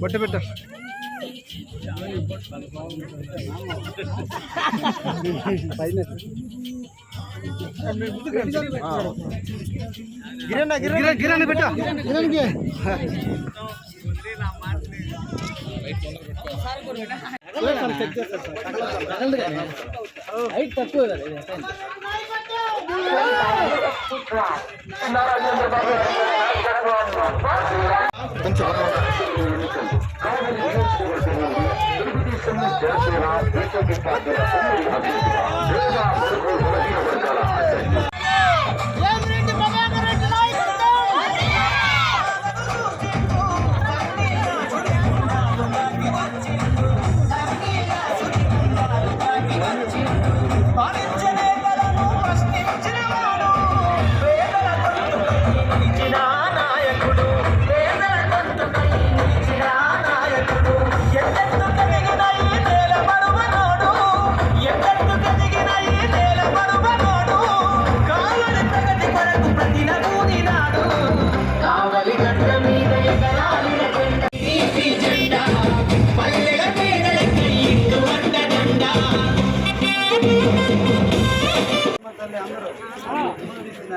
బొట్టు పెట్ట గిరణ గిరణ గిరణ పెట్ట. గిరణకి కొంచెం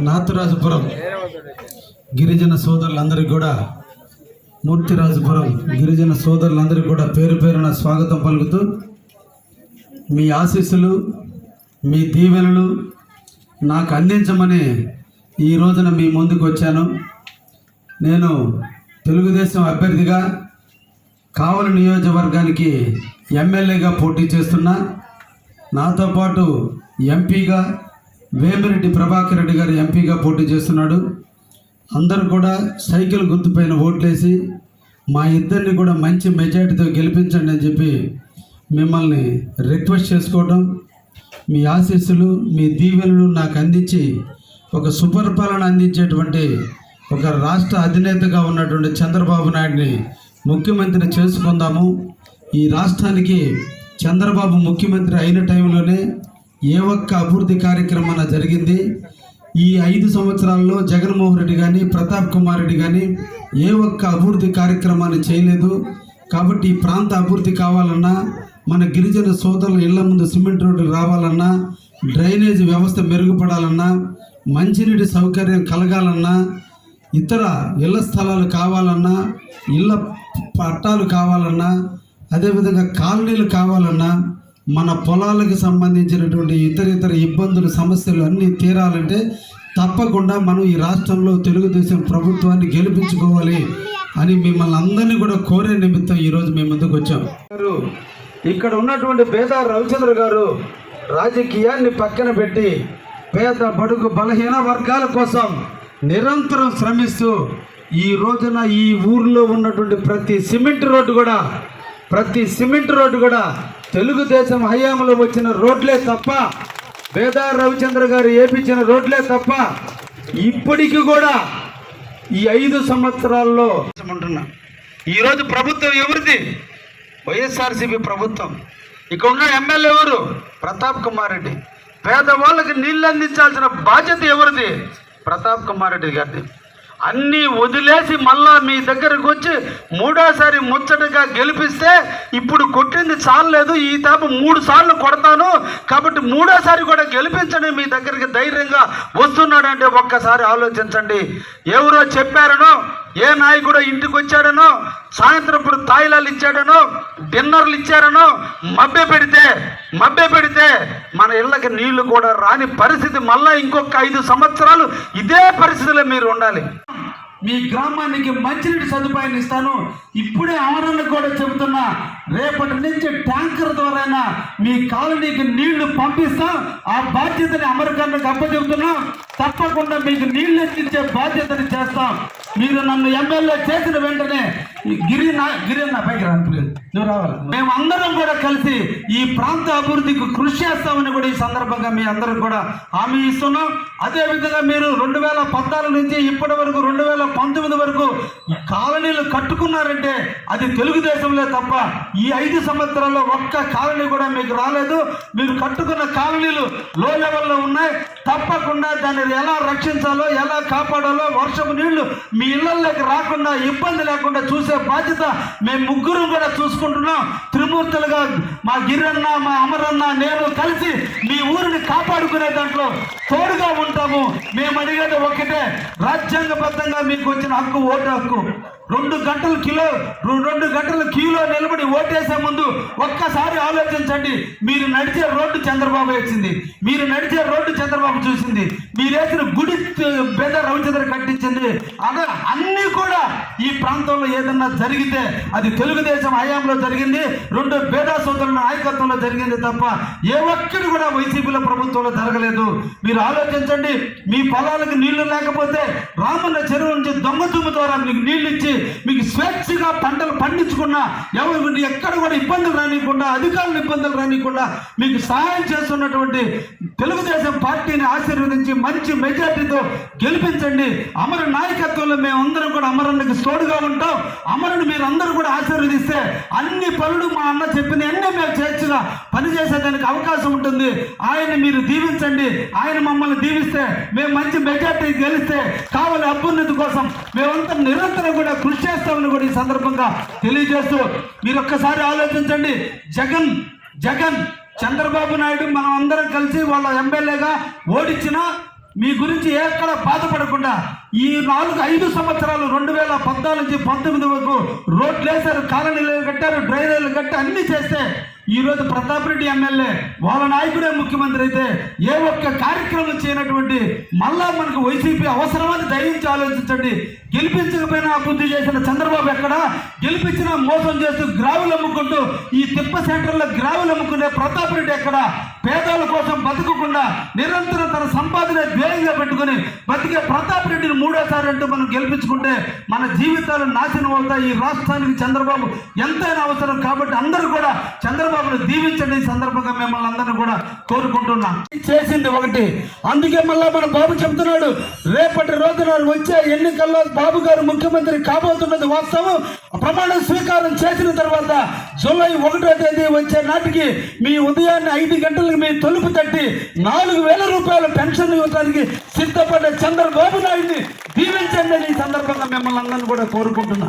నాతురాజుపురం గిరిజన సోదరులందరికీ కూడా మూర్తిరాజుపురం గిరిజన సోదరులందరికీ కూడా పేరు పేరున స్వాగతం పలుకుతూ మీ ఆశీస్సులు మీ దీవెనలు నాకు అందించమని ఈ రోజున మీ ముందుకు వచ్చాను. నేను తెలుగుదేశం అభ్యర్థిగా కావల నియోజకవర్గానికి ఎమ్మెల్యేగా పోటీ చేస్తున్నా. నాతో పాటు ఎంపీగా వేమిరెడ్డి ప్రభాకర్ రెడ్డి గారు ఎంపీగా పోటీ చేస్తున్నాడు. అందరూ కూడా సైకిల్ గుర్తుపైన ఓట్లేసి మా ఇద్దరిని కూడా మంచి మెజార్టీతో గెలిపించండి అని చెప్పి మిమ్మల్ని రిక్వెస్ట్ చేసుకోవడం మీ ఆశీస్సులు మీ దీవెనలు నాకు అందించి ఒక సుపరిపాలన అందించేటువంటి ఒక రాష్ట్ర అధినేతగా ఉన్నటువంటి చంద్రబాబు నాయుడిని ముఖ్యమంత్రిని చేసుకుందాము. ఈ రాష్ట్రానికి చంద్రబాబు ముఖ్యమంత్రి అయిన టైంలోనే ఏ ఒక్క అభివృద్ధి కార్యక్రమం జరిగింది. ఈ ఐదు సంవత్సరాల్లో జగన్మోహన్ రెడ్డి కానీ ప్రతాప్ కుమార్ రెడ్డి కానీ ఏ ఒక్క అభివృద్ధి కార్యక్రమాన్ని చేయలేదు. కాబట్టి ఈ ప్రాంత అభివృద్ధి కావాలన్నా మన గిరిజన సోదరుల ఇళ్ళ ముందు సిమెంట్ రోడ్లు రావాలన్నా డ్రైనేజ్ వ్యవస్థ మెరుగుపడాలన్నా మంచినీటి సౌకర్యం కలగాలన్నా ఇతర ఇళ్ళ స్థలాలు కావాలన్నా ఇళ్ళ పట్టాలు కావాలన్నా అదేవిధంగా కాలనీలు కావాలన్నా మన పొలాలకు సంబంధించినటువంటి ఇతర ఇతర ఇబ్బందులు సమస్యలు అన్నీ తీరాలంటే తప్పకుండా మనం ఈ రాష్ట్రంలో తెలుగుదేశం ప్రభుత్వాన్ని గెలిపించుకోవాలి అని మిమ్మల్ని అందరినీ కూడా కోరే నిమిత్తం ఈరోజు మీ ముందుకు వచ్చాం. ఇక్కడ ఉన్నటువంటి పేద రవిచంద్ర గారు రాజకీయాన్ని పక్కన పెట్టి పేద బడుగు బలహీన వర్గాల కోసం నిరంతరం శ్రమిస్తూ ఈ రోజున ఈ ఊర్లో ఉన్నటువంటి ప్రతి సిమెంట్ రోడ్డు కూడా ప్రతి సిమెంట్ రోడ్డు కూడా తెలుగుదేశం హయాంలో వచ్చిన రోడ్లే తప్ప వేదా రవిచంద్ర గారు ఏపించిన రోడ్లే తప్ప ఇప్పటికి కూడా ఈ ఐదు సంవత్సరాల్లో అంటున్నా ఈరోజు ప్రభుత్వం ఎవరిది? వైఎస్ఆర్సీపీ ప్రభుత్వం. ఇక్కడ ఉన్న ఎమ్మెల్యే ఎవరు? ప్రతాప్ కుమార్ రెడ్డి. పేదవాళ్ళకి నీళ్ళు అందించాల్సిన బాధ్యత ఎవరిది? ప్రతాప్ కుమార్ రెడ్డి గారిది. అన్నీ వదిలేసి మళ్ళా మీ దగ్గరకు వచ్చి మూడోసారి ముచ్చటగా గెలిపిస్తే ఇప్పుడు కొట్టింది చాలలేదు ఈ తాప మూడు సార్లు కొడతాను కాబట్టి మూడోసారి కూడా గెలిపించండి మీ దగ్గరికి ధైర్యంగా వస్తున్నాడంటే ఒక్కసారి ఆలోచించండి. ఎవరో చెప్పారనో ఏ నాయకుడు ఇంటికి వచ్చాడనో సాయంత్రం ఇప్పుడు తాయిలాలు ఇచ్చాడనో డిన్నర్లు ఇచ్చాడనో మబ్బె పెడితే మబ్బె పెడితే మన ఇళ్ళకి నీళ్ళు కూడా రాని పరిస్థితి మళ్ళా ఇంకొక ఐదు సంవత్సరాలు ఇదే పరిస్థితిలో మీరు ఉండాలి. మీ గ్రామానికి మంచినీటి సదుపాయాన్ని ఇస్తాను. ఇప్పుడే ఆమరణ కూడా చెబుతున్నా రేపటి నుంచి ట్యాంకర్ ద్వారా మీ కాలనీకి నీళ్ళు పంపిస్తాం ఆ బాధ్యతని అమరకన్నకు అప్పచెబుతున్నాం తప్పకుండా మీకు నీళ్ళు ఎత్తించే బాధ్యతని చేస్తాం. మీరు నన్ను ఎమ్మెల్యే చేసిన వెంటనే గిరి నా గిరి నా పైకి నువ్వు రావాలి? మేము అందరం కూడా కలిసి ఈ ప్రాంత అభివృద్ధికి కృషి చేస్తామని కూడా ఈ సందర్భంగా మీ అందరం కూడా హామీ ఇస్తున్నాం. అదే విధంగా మీరు రెండు వేల పద్నాలుగు నుంచి ఇప్పటి వరకు రెండు వేల పంతొమ్మిది వరకు కాలనీలు కట్టుకున్నారంటే అది తెలుగుదేశంలో తప్ప ఈ ఐదు సంవత్సరాల్లో ఒక్క కాలనీ కూడా మీకు రాలేదు. మీరు కట్టుకున్న కాలనీలు లో లెవెల్లో ఉన్నాయి. తప్పకుండా దాన్ని ఎలా రక్షించాలో ఎలా కాపాడాలో వర్షపు నీళ్ళు మీ ఇళ్ళల్లోకి రాకుండా ఇబ్బంది లేకుండా చూసే బాధ్యత మేము ముగ్గురు కూడా చూసుకుంటున్నాం. త్రిమూర్తులుగా మా గిరన్న మా అమరన్న నేను కలిసి ఊరిని కాపాడుకునే దాంట్లో తోడుగా ఉంటాము. మేము అడిగేది ఒకటే రాజ్యాంగబద్ధంగా మీకు వచ్చిన హక్కు ఓటు హక్కు. రెండు గంటల కిలో రెండు గంటల క్యూలో నిలబడి ఓటేసే ముందు ఒక్కసారి ఆలోచించండి. మీరు నడిచే రోడ్డు చంద్రబాబు వేసింది. మీరు నడిచే రోడ్డు చంద్రబాబు చూసింది. మీరేసిన గుడి పేద రవిచంద్ర కట్టించింది. అలా అన్నీ కూడా ఈ ప్రాంతంలో ఏదన్నా జరిగితే అది తెలుగుదేశం హయాంలో జరిగింది. రెండు పేద సోదరుల నాయకత్వంలో జరిగింది తప్ప ఏ ఒక్కడు కూడా వైసీపీలో ప్రభుత్వంలో జరగలేదు. మీరు ఆలోచించండి మీ పొలాలకు నీళ్ళు లేకపోతే రామన్న చెరువు నుంచి దొంగతుమ్ము ద్వారా మీకు నీళ్ళు ఇచ్చి మీకు స్వేచ్ఛగా పంటలు పండించుకున్న ఎవరు ఎక్కడ కూడా ఇబ్బందులు రానియకుండా అధికారులు ఇబ్బందులు రానియకుండా మీకు సహాయం చేస్తున్నటువంటి తెలుగుదేశం పార్టీని ఆశీర్వదించి మంచి మెజార్టీతో గెలిపించండి. అమర నాయకత్వంలో మేమందరం కూడా అమరునికి తోడుగా ఉంటాం. అమరుని మీరు అందరూ కూడా ఆశీర్వదిస్తే అన్ని పనులు మా అన్న చెప్పిన అన్నీ మేము చేర్చిన పనిచేసేదానికి అవకాశం ఉంటుంది. ఆయన మీరు దీవించండి. ఆయన మమ్మల్ని దీవిస్తే మేము మంచి మెజార్టీ గెలిస్తే కావాలి అభ్యున్నతి కోసం మేమంతా నిరంతరం కూడా కృషి చేస్తామని కూడా ఈ సందర్భంగా తెలియజేస్తూ మీరు ఒక్కసారి ఆలోచించండి. జగన్ జగన్ చంద్రబాబు నాయుడు మనం అందరం కలిసి వాళ్ళ ఎమ్మెల్యేగా ఓడించినా మీ గురించి ఎక్కడ బాధపడకుండా ఈ నాలుగు ఐదు సంవత్సరాలు రెండు వేల పద్నాలుగు నుంచి పంతొమ్మిది వరకు రోడ్లు వేశారు కాలనీలు కట్టారు డ్రైనేజీలు కట్టి అన్ని చేస్తే ఈ రోజు ప్రతాప్ రెడ్డి ఎమ్మెల్యే వాళ్ళ నాయకుడే ముఖ్యమంత్రి అయితే ఏ ఒక్క కార్యక్రమం చేయనటువంటి మళ్ళా మనకు వైసీపీ అవసరమని దయించి ఆలోచించండి. గెలిపించకపోయినా అభివృద్ధి చేసిన చంద్రబాబు ఎక్కడ? గెలిపించినా మోసం చేస్తూ గ్రావులు అమ్ముకుంటూ ఈ తిప్ప సెంటర్లో గ్రావులు అమ్ముకునే ప్రతాప్ రెడ్డి ఎక్కడ? పేదల కోసం బతకకుండా నిరంతరం తన సంపాదన ధ్యేయంగా పెట్టుకుని బతికే ప్రతాప్ రెడ్డిని మూడోసారి అంటూ మనం గెలిపించుకుంటే మన జీవితాలు నాశనం అవుతాయి. ఈ రాష్ట్రానికి చంద్రబాబు ఎంతైనా అవసరం కాబట్టి అందరూ కూడా చంద్రబాబును దీవించండి ఈ సందర్భంగా మిమ్మల్ని అందరినీ కూడా కోరుకుంటున్నాం చేసింది ఒకటి. అందుకే మళ్ళా మన బాబు చెప్తున్నాడు రేపటి రోజున వచ్చే ఎన్నికల్లో బాబు గారు ముఖ్యమంత్రి కాబోతున్నది వాస్తవం. ప్రమాణ స్వీకారం చేసిన తర్వాత జూలై ఒకటో తేదీ వచ్చే నాటికి మీ ఉదయాన్నే ఐదు గంటలకు మీ తలుపు తట్టి నాలుగు వేల రూపాయల పెన్షన్ ఇవ్వడానికి సిద్ధపడ్డ చంద్రబాబు నాయుడిని దీవించండి అని ఈ సందర్భంగా మిమ్మల్ని అందరిని కూడా కోరుకుంటున్నా.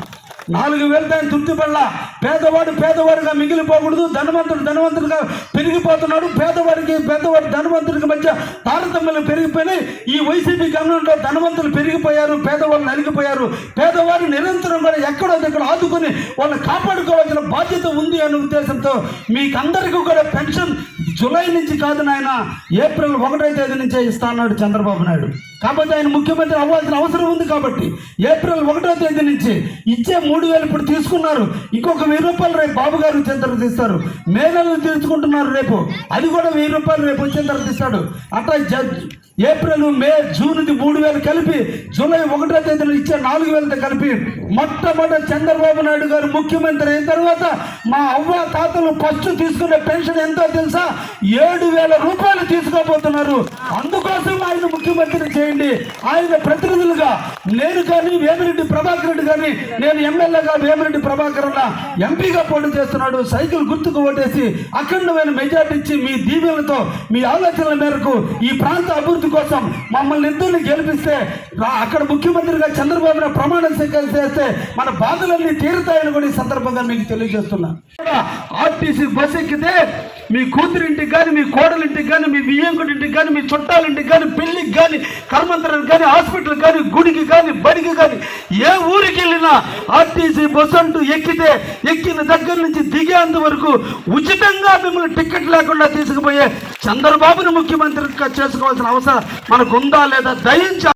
నాలుగు వేలు దాని తృప్తిపడలా పేదవాడు పేదవాడిగా మిగిలిపోకూడదు. ధనవంతుడు ధనవంతుడిగా పెరిగిపోతున్నాడు. పేదవాడికి పేదవాడి ధనవంతుడికి మధ్య తారతమ్యం పెరిగిపోయినాయి. ఈ వైసీపీ గమనంలో ధనవంతులు పెరిగిపోయారు పేదవాళ్ళు నలిగిపోయారు. పేదవాడు నిరంతరం కూడా ఎక్కడో దగ్గర ఆదుకొని వాళ్ళని కాపాడుకోవాల్సిన బాధ్యత ఉంది అనే ఉద్దేశంతో మీకందరికీ కూడా పెన్షన్ జూలై నుంచి కాదు నాయన ఏప్రిల్ ఒకటో తేదీ నుంచే ఇస్తాన్నాడు చంద్రబాబు నాయుడు. కాకపోతే ఆయన ముఖ్యమంత్రి అవ్వాల్సిన అవసరం ఉంది కాబట్టి ఏప్రిల్ ఒకటో తేదీ నుంచి ఇచ్చే మూడు వేలు ఇప్పుడు తీసుకున్నారు. ఇంకొక వెయ్యి రూపాయలు రేపు బాబు గారు వచ్చిన తర్వాత ఇస్తారు. మే నెలలో తీసుకుంటున్నారు రేపు. అది కూడా వెయ్యి రూపాయలు రేపు వచ్చిన తర్వాత ఇస్తాడు. అట్లా ఏప్రిల్ మే జూన్ది మూడు వేలు కలిపి జూలై ఒకటో తేదీన ఇచ్చే నాలుగు వేలతో కలిపి మొట్టమొదటి చంద్రబాబు నాయుడు గారు ముఖ్యమంత్రి అయిన తర్వాత మా అవ్వ తాతలు ఫస్ట్ తీసుకునే పెన్షన్ ఎంతో తెలుసా? ఏడు వేల రూపాయలు తీసుకోబోతున్నారు. అందుకోసం ఆయన ముఖ్యమంత్రి చేయండి. ఆయన ప్రతినిధులుగా నేను కానీ వేమిరెడ్డి ప్రభాకర్ రెడ్డి కానీ నేను ఎమ్మెల్యేగా వేమిరెడ్డి ప్రభాకర్ అన్న ఎంపీగా పోటీ చేస్తున్నాడు. సైకిల్ గుర్తుకు ఓటేసి అఖండమైన మెజార్టీ ఇచ్చి మీ దీవెనలతో మీ ఆలోచనల మేరకు ఈ ప్రాంత అభివృద్ధి కోసం మమ్మల్ని ఇద్దరిని గెలిపిస్తే అక్కడ ముఖ్యమంత్రిగా చంద్రబాబు ప్రమాణం ప్రమాణ స్వీకారం చేస్తే మన బాధలన్నీ తీరుతాయని కూడా ఈ సందర్భంగా మీకు తెలియజేస్తున్నా. ఆర్టీసీ బస్ ఎక్కితే మీ కూతురు ఇంటికి కానీ మీ కోడలింటికి కానీ మీ వియ్యంకుడింటికి కానీ మీ చుట్టాలింటికి కానీ పెళ్ళికి కానీ కర్మంతరానికి కానీ హాస్పిటల్ కానీ గుడికి కానీ బడికి కానీ ఏ ఊరికి వెళ్ళినా ఆర్టీసీ బస్సు అంటూ ఎక్కితే ఎక్కిన దగ్గర నుంచి దిగేంత వరకు ఉచితంగా మిమ్మల్ని టికెట్ లేకుండా తీసుకుపోయే చంద్రబాబును ముఖ్యమంత్రిగా చేసుకోవాల్సిన అవసరం మనకు ఉందా లేదా? దయించ